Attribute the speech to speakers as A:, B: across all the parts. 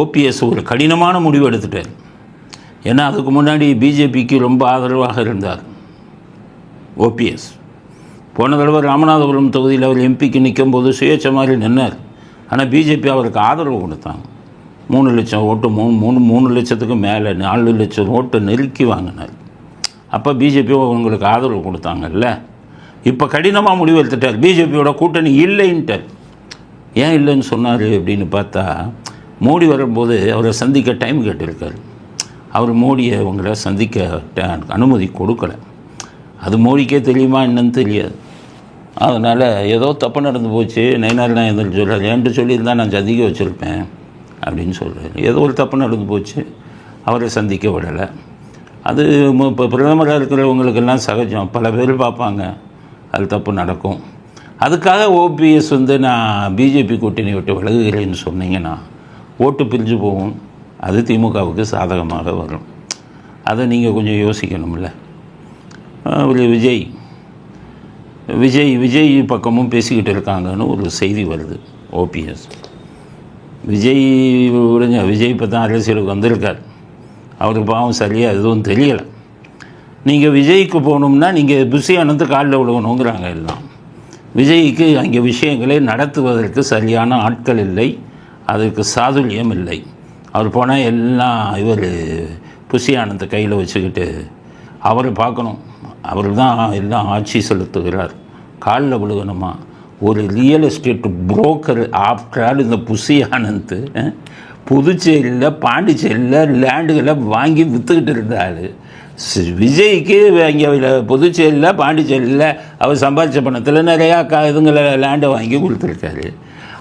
A: OPS ஒரு கடினமான முடிவு எடுத்துட்டார். ஏன்னா அதுக்கு முன்னாடி பிஜேபிக்கு ரொம்ப ஆதரவாக இருந்தார். ஓபிஎஸ் போன தடவை ராமநாதபுரம் தொகுதியில் அவர் எம்பிக்கு நிற்கும் போது சுயேட்சை மாதிரி நின்னார். ஆனால் பிஜேபி அவருக்கு ஆதரவு கொடுத்தாங்க. மூணு லட்சம் ஓட்டு மூணு மூணு மூணு லட்சத்துக்கு மேலே நாலு லட்சம் ஓட்டை நெருக்கி வாங்கினார். அப்போ பிஜேபி உங்களுக்கு ஆதரவு கொடுத்தாங்கல்ல. இப்போ கடினமாக முடிவு எடுத்துட்டார். பிஜேபியோட கூட்டணி இல்லைன்ட்டார். ஏன் இல்லைன்னு சொன்னார் அப்படின்னு பார்த்தா மோடி வரும்போது அவரை சந்திக்க டைம் கேட்டிருக்காரு. அவர் மோடியை அவங்கள சந்திக்க ட- அனுமதி கொடுக்கல. அது மோடிக்கே தெரியுமா என்னன்னு தெரியாது. அதனால் ஏதோ தப்பு நடந்து போச்சு. நயனார் நாயந்தர் சொல்கிறார் என்று சொல்லியிருந்தால் நான் சந்திக்க வச்சுருப்பேன் அப்படின்னு சொல்கிறார் ஏதோ ஒரு தப்பு நடந்து போச்சு. அவரை சந்திக்க விடலை. அது இப்போ பிரதமராக இருக்கிறவங்களுக்கெல்லாம் சகஜம். பல பேர் பார்ப்பாங்க. அது தப்பு நடக்கும். அதுக்காக ஓபிஎஸ் வந்து நான் பிஜேபி கூட்டணி விட்டு விலகுகிறேன்னு சொன்னீங்கன்னா ஓட்டு பிரிஞ்சு போகும். அது திமுகவுக்கு சாதகமாக வரும். அதை நீங்கள் கொஞ்சம் யோசிக்கணும்ல. ஒரு விஜய் விஜய். விஜய் பக்கமும் பேசிக்கிட்டு இருக்காங்கன்னு ஒரு செய்தி வருது ஓபிஎஸ். விஜய் விடுங்க விஜய் இப்போ தான் அரசியலுக்கு வந்திருக்கார். அவருக்கு பாவம் சரியாக எதுவும் தெரியலை. நீங்கள் விஜய்க்கு போகணும்னா நீங்கள் புசி அனந்து காலில் விழுகணுங்கிறாங்க எல்லாம். விஜய்க்கு அங்கே விஷயங்களை நடத்துவதற்கு சரியான ஆட்கள் இல்லை. அதற்கு சாதுல்யம் இல்லை அவர் போனால் எல்லாம் இவர் புசி ஆனந்த் கையில் வச்சுக்கிட்டு அவரை பார்க்கணும். அவர் தான் எல்லாம் ஆட்சி செலுத்துகிறார். காலில் விழுகணுமா? ஒரு real estate broker after all இந்த புசி ஆனந்த் புதுச்சேரியில் பாண்டிச்சேரியில் லேண்டுகளை வாங்கி விற்றுக்கிட்டு இருந்தார். விஜய்க்கு இங்கே புதுச்சேரியில் பாண்டிச்சேரியில் அவர் சம்பாதிச்ச பணத்தில் நிறையா க இதுங்களை லேண்டை வாங்கி கொடுத்துருக்காரு.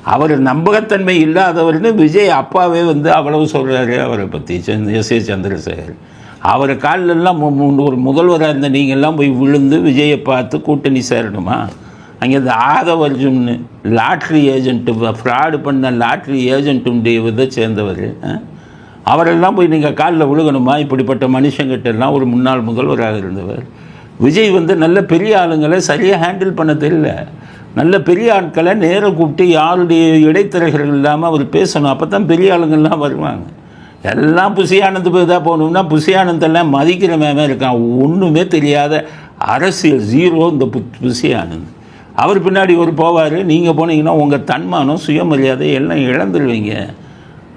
A: அவர் நம்பகத்தன்மை இல்லாதவர்னு விஜய் அப்பாவே வந்து அவ்வளவு சொல்கிறாரு அவரை பற்றி சந்திர எஸ். ஏ. சந்திரசேகர். அவர் காலிலெல்லாம் ஒரு முதல்வராக இருந்த நீங்கள்லாம் போய் விழுந்து விஜயை பார்த்து கூட்டணி சேரணுமா? அங்கே இந்த ஆதவ அர்ஜுன்னு லாட்ரி ஏஜென்ட்டு ஃப்ராடு பண்ண லாட்ரி ஏஜென்ட்டுடைய இதை சேர்ந்தவர் அவரெல்லாம் போய் நீங்கள் காலில் விழுகணுமா? இப்படிப்பட்ட மனுஷங்கிட்ட எல்லாம் ஒரு முன்னாள் முதல்வராக இருந்தவர். விஜய் வந்து நல்ல பெரிய ஆளுங்களை சரியாக ஹேண்டில் பண்ண தெரியல நல்ல பெரிய ஆட்களை நேர கூப்பிட்டு யாருடைய இடைத்தரகர்கள் இல்லாமல் அவர் பேசணும். அப்போ தான் பெரிய ஆளுங்கள்லாம் வருவாங்க. எல்லாம் புசியானந்து போய் தான் போகணும்னா புசியானந்தெல்லாம் மதிக்கிற மேமே இருக்கான். ஒன்றுமே தெரியாத அரசியல் ஜீரோ இந்த பு புசியானந்த் அவர் பின்னாடி ஒரு போவார் நீங்கள் போனீங்கன்னா உங்கள் தன்மானம் சுயமரியாதை எல்லாம் இழந்துருவீங்க.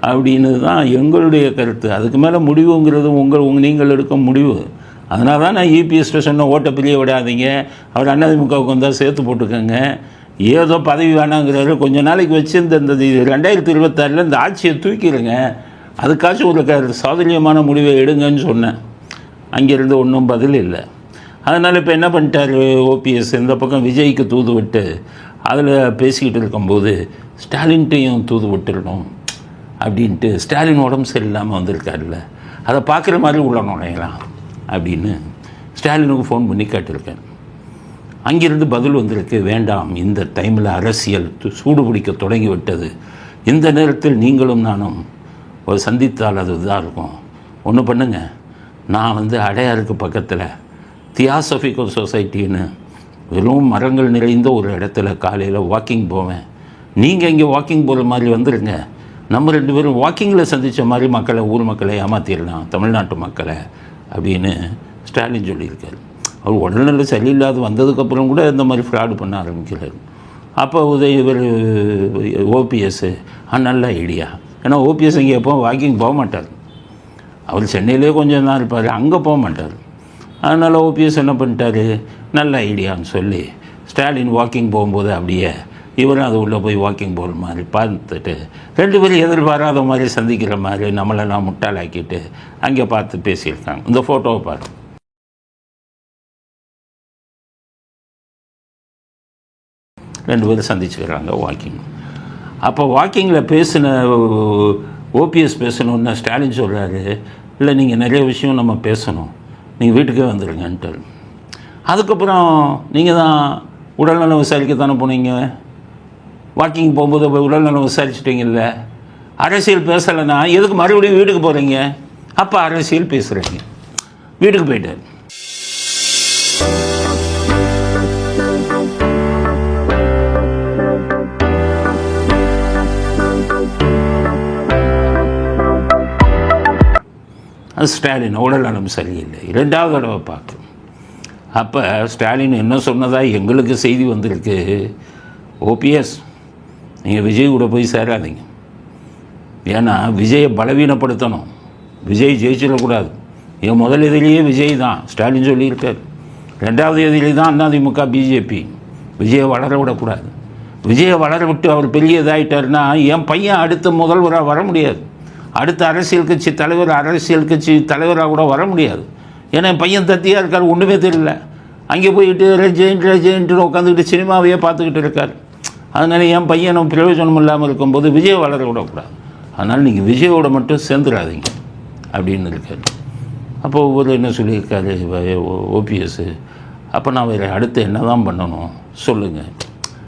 A: அப்படின்னு தான் எங்களுடைய கருத்து. அதுக்கு மேலே முடிவுங்கிறது உங்கள் உங் நீங்கள் எடுக்கும் முடிவு. அதனால தான் நான் இபிஎஸ் சொன்ன ஓட்டை பிரிய விடாதீங்க. அவர் அதிமுகவுக்கு வந்தால் சேர்த்து போட்டுக்கோங்க. ஏதோ பதவி வேணாங்கிறாரு. கொஞ்ச நாளைக்கு வச்சு இந்த இது. ரெண்டாயிரத்தி இருபத்தாறில் இந்த ஆட்சியை தூக்கிடுங்க. அதுக்காச்சும் ஒரு க- சாதுரியமான முடிவை எடுங்கன்னு சொன்னேன். அங்கேருந்து ஒன்றும் பதில் இல்லை. அதனால் இப்போ என்ன பண்ணிட்டார் ஓபிஎஸ் இந்த பக்கம் விஜய்க்கு தூது விட்டு அதில் பேசிக்கிட்டு இருக்கும்போது ஸ்டாலின்ட்டையும் தூது விட்டுடணும் அப்படின்ட்டு ஸ்டாலின் உடம்பு சரியில்லாமல் வந்திருக்காருல்ல. அதை பார்க்குற மாதிரி உள்ள நுழையலாம். அப்படின்னு ஸ்டாலினுக்கு ஃபோன் பண்ணி கேட்டிருக்கேன். அங்கிருந்து பதில் வந்திருக்கு வேண்டாம் இந்த டைமில் அரசியல் சூடு பிடிக்க தொடங்கி விட்டது. இந்த நேரத்தில் நீங்களும் நானும் ஒரு சந்தித்தால் அது இதாக இருக்கும். ஒன்று பண்ணுங்க. நான் வந்து அடையாருக்கு பக்கத்தில் தியாசபிக்கல் சொசைட்டின்னு வெறும் மரங்கள் நிறைந்த ஒரு இடத்துல காலையில் வாக்கிங் போவேன். நீங்கள் இங்கே வாக்கிங் போகிற மாதிரி வந்துடுங்க நம்ம ரெண்டு பேரும் வாக்கிங்கில் சந்தித்த மாதிரி மக்களை ஊர் மக்களை ஏமாற்றிடலாம் தமிழ்நாட்டு மக்களை அப்படின்னு ஸ்டாலின் சொல்லியிருக்காரு. அவர் உடல்நிலை சரியில்லாத வந்ததுக்கப்புறம் கூட இந்த மாதிரி ஃப்ராடு பண்ண ஆரம்பிக்கிறார். அப்போ உதய இவர் ஓபிஎஸ்ஸு நல்ல ஐடியா ஏன்னா ஓபிஎஸ் இங்கே எப்போ வாக்கிங் போக மாட்டார். அவர் சென்னையிலே கொஞ்சம் தான் இருப்பார் அங்கே போக மாட்டார். அதனால் ஓபிஎஸ் என்ன பண்ணிட்டாரு? நல்ல ஐடியான்னு சொல்லி ஸ்டாலின் வாக்கிங் போகும்போது அப்படியே இவரும் அது உள்ளே போய் வாக்கிங் போகிற மாதிரி பார்த்துட்டு ரெண்டு பேரும் எதிர்பாராத மாதிரி சந்திக்கிற மாதிரி நம்மளெல்லாம் முட்டாளாக்கிட்டு அங்கே பார்த்து பேசியிருக்காங்க. இந்த ஃபோட்டோவை பாரு ரெண்டு பேரும் சந்திச்சுக்கிறாங்க வாக்கிங் அப்போ வாக்கிங்கில் பேசின ஓபிஎஸ் பேசணும்னா ஸ்டாலின் சொல்கிறாரு இல்லை நீங்கள் நிறைய விஷயம் நம்ம பேசணும். நீங்கள் வீட்டுக்கே வந்துடுங்கன்ட்டு அதுக்கப்புறம் நீங்கள் தான் உடல்நலம் விசாரிக்க தானே போனீங்க? வாக்கிங் போகும்போது உடல்நலம் விசாரிச்சிட்டிங்கல்ல? அரசியல் பேசலைன்னா எதுக்கு மறுபடியும் வீட்டுக்கு போகிறீங்க அப்போ அரசியல் பேசுகிறீங்க வீட்டுக்கு போயிட்டார். அது ஸ்டாலின் உடல் நலம் சரியில்லை. ரெண்டாவது தடவை பார்க்குறோம். அப்போ ஸ்டாலின் என்ன சொன்னதாக எங்களுக்கு செய்தி வந்திருக்கு. ஓபிஎஸ் நீங்கள் விஜய் கூட போய் சேராதீங்க. ஏன்னா விஜயை பலவீனப்படுத்தணும். விஜய் ஜெயிச்சிடக்கூடாது. என் முதல் எதிரியே விஜய் தான் ஸ்டாலின் சொல்லியிருக்கார். ரெண்டாவது எதிரி தான் அதிமுக பிஜேபி. விஜயை வளர விடக்கூடாது. விஜயை வளர விட்டு அவர் பெரிய இதாகிட்டார்னா என் பையன் அடுத்த முதல்வராக வர முடியாது. அடுத்த அரசியல் கட்சி தலைவர் அரசியல் கட்சி தலைவராக கூட வர முடியாது. ஏன்னா என் பையன் தத்தியாக இருக்கார் ஒன்றுமே தெரியல. அங்கே போயிட்டு ரஜெயின் ரஜெயின்ட்டு உட்காந்துக்கிட்டு சினிமாவையே பார்த்துக்கிட்டு இருக்கார். அதனால் என் பையனும் பிரயோஜனம் இல்லாமல் இருக்கும்போது விஜய் வளர விடக்கூடாது. அதனால் நீங்கள் விஜயோட மட்டும் சேர்ந்துடாதீங்க. அப்படின்னு இருக்காரு. அப்போ ஒவ்வொரு என்ன சொல்லியிருக்காரு ஓபிஎஸ்ஸு அப்போ நான் வேறு அடுத்து என்ன தான் பண்ணணும் சொல்லுங்கள்